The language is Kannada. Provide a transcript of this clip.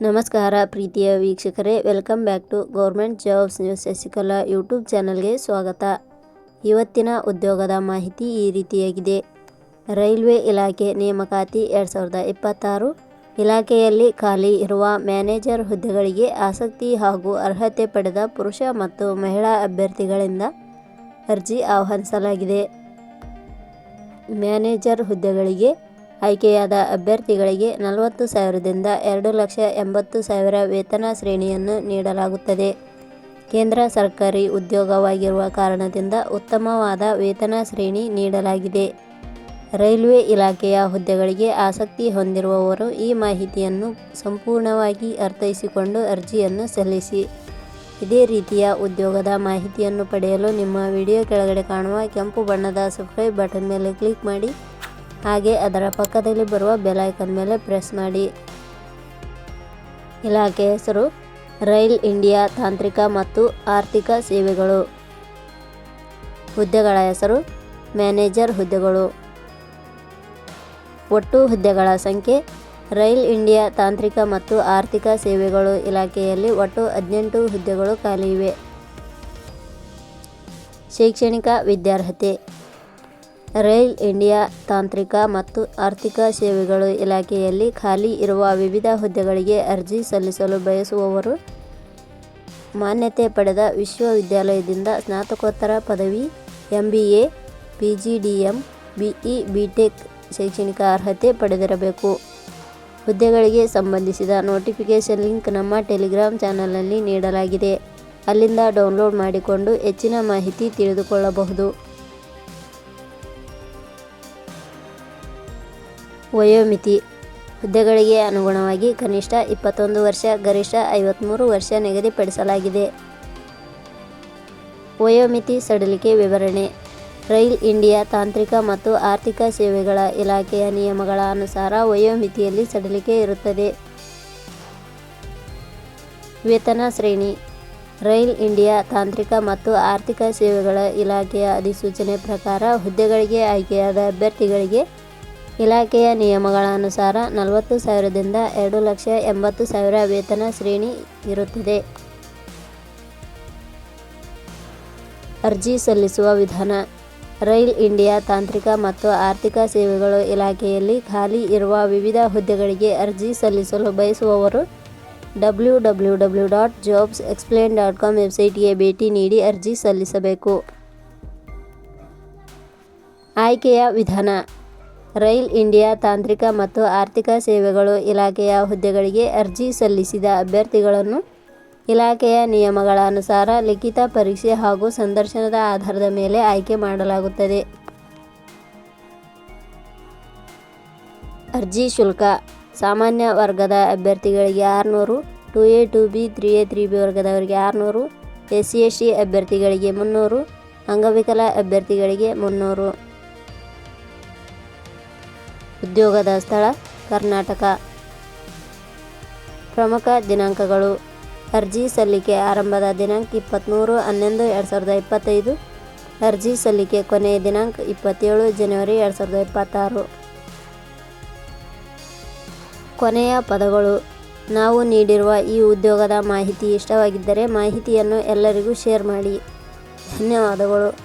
ನಮಸ್ಕಾರ ಪ್ರೀತಿಯ ವೀಕ್ಷಕರೇ welcome back to government jobs news Shashikala YouTube ಚಾನಲ್ಗೆ ಸ್ವಾಗತ. ಇವತ್ತಿನ ಉದ್ಯೋಗದ ಮಾಹಿತಿ ಈ ರೀತಿಯಾಗಿದೆ. ರೈಲ್ವೆ ಇಲಾಖೆ ನೇಮಕಾತಿ ಎರಡು ಸಾವಿರದ ಇಪ್ಪತ್ತಾರು ಇಲಾಖೆಯಲ್ಲಿ ಖಾಲಿ ಇರುವ ಮ್ಯಾನೇಜರ್ ಹುದ್ದೆಗಳಿಗೆ ಆಸಕ್ತಿ ಹಾಗೂ ಅರ್ಹತೆ ಪಡೆದ ಪುರುಷ ಮತ್ತು ಮಹಿಳಾ ಅಭ್ಯರ್ಥಿಗಳಿಂದ ಅರ್ಜಿ ಆಹ್ವಾನಿಸಲಾಗಿದೆ. ಮ್ಯಾನೇಜರ್ ಹುದ್ದೆಗಳಿಗೆ ಆಯ್ಕೆಯಾದ ಅಭ್ಯರ್ಥಿಗಳಿಗೆ ನಲವತ್ತು ಸಾವಿರದಿಂದ ಎರಡು ಲಕ್ಷ ಎಂಬತ್ತು ಸಾವಿರ ವೇತನ ಶ್ರೇಣಿಯನ್ನು ನೀಡಲಾಗುತ್ತದೆ. ಕೇಂದ್ರ ಸರ್ಕಾರಿ ಉದ್ಯೋಗವಾಗಿರುವ ಕಾರಣದಿಂದ ಉತ್ತಮವಾದ ವೇತನ ಶ್ರೇಣಿ ನೀಡಲಾಗಿದೆ. ರೈಲ್ವೆ ಇಲಾಖೆಯ ಹುದ್ದೆಗಳಿಗೆ ಆಸಕ್ತಿ ಹೊಂದಿರುವವರು ಈ ಮಾಹಿತಿಯನ್ನು ಸಂಪೂರ್ಣವಾಗಿ ಅರ್ಥೈಸಿಕೊಂಡು ಅರ್ಜಿಯನ್ನು ಸಲ್ಲಿಸಿ. ಇದೇ ರೀತಿಯ ಉದ್ಯೋಗದ ಮಾಹಿತಿಯನ್ನು ಪಡೆಯಲು ನಿಮ್ಮ ವಿಡಿಯೋ ಕೆಳಗಡೆ ಕಾಣುವ ಕೆಂಪು ಬಣ್ಣದ ಸಬ್ಸ್ಕ್ರೈಬ್ ಬಟನ್ ಮೇಲೆ ಕ್ಲಿಕ್ ಮಾಡಿ. ಹಾಗೆ ಅದರ ಪಕ್ಕದಲ್ಲಿ ಬರುವ ಬೆಲ್ ಐಕನ್ ಮೇಲೆ ಪ್ರೆಸ್ ಮಾಡಿ. ಇಲಾಖೆ ಹೆಸರು ರೈಲ್ ಇಂಡಿಯಾ ತಾಂತ್ರಿಕ ಮತ್ತು ಆರ್ಥಿಕ ಸೇವೆಗಳು. ಹುದ್ದೆಗಳ ಹೆಸರು ಮ್ಯಾನೇಜರ್ ಹುದ್ದೆಗಳು. ಒಟ್ಟು ಹುದ್ದೆಗಳ ಸಂಖ್ಯೆ ರೈಲ್ ಇಂಡಿಯಾ ತಾಂತ್ರಿಕ ಮತ್ತು ಆರ್ಥಿಕ ಸೇವೆಗಳು ಇಲಾಖೆಯಲ್ಲಿ ಒಟ್ಟು ಹದಿನೆಂಟು ಹುದ್ದೆಗಳು ಖಾಲಿ ಇವೆ. ಶೈಕ್ಷಣಿಕ ವಿದ್ಯಾರ್ಹತೆ ರೈಲ್ ಇಂಡಿಯಾ ತಾಂತ್ರಿಕ ಮತ್ತು ಆರ್ಥಿಕ ಸೇವೆಗಳು ಇಲಾಖೆಯಲ್ಲಿ ಖಾಲಿ ಇರುವ ವಿವಿಧ ಹುದ್ದೆಗಳಿಗೆ ಅರ್ಜಿ ಸಲ್ಲಿಸಲು ಬಯಸುವವರು ಮಾನ್ಯತೆ ಪಡೆದ ವಿಶ್ವವಿದ್ಯಾಲಯದಿಂದ ಸ್ನಾತಕೋತ್ತರ ಪದವಿ M B A P G D M BE tech ಶೈಕ್ಷಣಿಕ ಅರ್ಹತೆ ಪಡೆದಿರಬೇಕು. ಹುದ್ದೆಗಳಿಗೆ ಸಂಬಂಧಿಸಿದ ನೋಟಿಫಿಕೇಷನ್ ಲಿಂಕ್ ನಮ್ಮ ಟೆಲಿಗ್ರಾಮ್ ಚಾನಲ್ನಲ್ಲಿ ನೀಡಲಾಗಿದೆ. ಅಲ್ಲಿಂದ ಡೌನ್ಲೋಡ್ ಮಾಡಿಕೊಂಡು ಹೆಚ್ಚಿನ ಮಾಹಿತಿ ತಿಳಿದುಕೊಳ್ಳಬಹುದು. ವಯೋಮಿತಿ. ಹುದ್ದೆಗಳಿಗೆ ಅನುಗುಣವಾಗಿ ಕನಿಷ್ಠ ಇಪ್ಪತ್ತೊಂದು ವರ್ಷ, ಗರಿಷ್ಠ ಐವತ್ತ್ಮೂರು ವರ್ಷ ನಿಗದಿಪಡಿಸಲಾಗಿದೆ. ವಯೋಮಿತಿ ಸಡಿಲಿಕೆ ವಿವರಣೆ. ರೈಲ್ ಇಂಡಿಯಾ ತಾಂತ್ರಿಕ ಮತ್ತು ಆರ್ಥಿಕ ಸೇವೆಗಳ ಇಲಾಖೆಯ ನಿಯಮಗಳ ಅನುಸಾರ ವಯೋಮಿತಿಯಲ್ಲಿ ಸಡಿಲಿಕೆ ಇರುತ್ತದೆ. ವೇತನ ಶ್ರೇಣಿ. ರೈಲ್ ಇಂಡಿಯಾ ತಾಂತ್ರಿಕ ಮತ್ತು ಆರ್ಥಿಕ ಸೇವೆಗಳ ಇಲಾಖೆಯ ಅಧಿಸೂಚನೆ ಪ್ರಕಾರ ಹುದ್ದೆಗಳಿಗೆ ಆಯ್ಕೆಯಾದ ಅಭ್ಯರ್ಥಿಗಳಿಗೆ ಇಲಾಖೆಯ ನಿಯಮಗಳ ಅನುಸಾರ ನಲವತ್ತು ಸಾವಿರದಿಂದ ಎರಡು ಲಕ್ಷ ಎಂಬತ್ತು ಸಾವಿರ ವೇತನ ಶ್ರೇಣಿ ಇರುತ್ತದೆ. ಅರ್ಜಿ ಸಲ್ಲಿಸುವ ವಿಧಾನ. ರೈಲ್ ಇಂಡಿಯಾ ತಾಂತ್ರಿಕ ಮತ್ತು ಆರ್ಥಿಕ ಸೇವೆಗಳು ಇಲಾಖೆಯಲ್ಲಿ ಖಾಲಿ ಇರುವ ವಿವಿಧ ಹುದ್ದೆಗಳಿಗೆ ಅರ್ಜಿ ಸಲ್ಲಿಸಲು ಬಯಸುವವರು W W W dot jobs explain dot com ವೆಬ್ಸೈಟ್ಗೆ ಭೇಟಿ ನೀಡಿ ಅರ್ಜಿ ಸಲ್ಲಿಸಬೇಕು. ಆಯ್ಕೆಯ ವಿಧಾನ. ರೈಲ್ ಇಂಡಿಯಾ ತಾಂತ್ರಿಕ ಮತ್ತು ಆರ್ಥಿಕ ಸೇವೆಗಳು ಇಲಾಖೆಯ ಹುದ್ದೆಗಳಿಗೆ ಅರ್ಜಿ ಸಲ್ಲಿಸಿದ ಅಭ್ಯರ್ಥಿಗಳನ್ನು ಇಲಾಖೆಯ ನಿಯಮಗಳ ಅನುಸಾರ ಲಿಖಿತ ಪರೀಕ್ಷೆ ಹಾಗೂ ಸಂದರ್ಶನದ ಆಧಾರದ ಮೇಲೆ ಆಯ್ಕೆ ಮಾಡಲಾಗುತ್ತದೆ. ಅರ್ಜಿ ಶುಲ್ಕ. ಸಾಮಾನ್ಯ ವರ್ಗದ ಅಭ್ಯರ್ಥಿಗಳಿಗೆ ಆರುನೂರು, two A, two B, three A three B ವರ್ಗದವರಿಗೆ ಆರುನೂರು ಎಸ್ ಸಿ ಎಸ್ ಸಿ ಅಭ್ಯರ್ಥಿಗಳಿಗೆ ಮುನ್ನೂರು, ಅಂಗವಿಕಲ ಅಭ್ಯರ್ಥಿಗಳಿಗೆ ಮುನ್ನೂರು. ಉದ್ಯೋಗದ ಸ್ಥಳ ಕರ್ನಾಟಕ. ಪ್ರಮುಖ ದಿನಾಂಕಗಳು. ಅರ್ಜಿ ಸಲ್ಲಿಕೆ ಆರಂಭದ ದಿನಾಂಕ ಇಪ್ಪತ್ತ್ಮೂರು ಹನ್ನೊಂದು ಎರಡು ಸಾವಿರದ ಇಪ್ಪತ್ತೈದು. ಅರ್ಜಿ ಸಲ್ಲಿಕೆ ಕೊನೆಯ ದಿನಾಂಕ ಇಪ್ಪತ್ತೇಳು ಜನವರಿ ಎರಡು ಸಾವಿರದ ಇಪ್ಪತ್ತಾರು. ಕೊನೆಯ ಪದಗಳು. ನಾವು ನೀಡಿರುವ ಈ ಉದ್ಯೋಗದ ಮಾಹಿತಿ ಇಷ್ಟವಾಗಿದ್ದರೆ ಮಾಹಿತಿಯನ್ನು ಎಲ್ಲರಿಗೂ ಶೇರ್ ಮಾಡಿ. ಧನ್ಯವಾದಗಳು.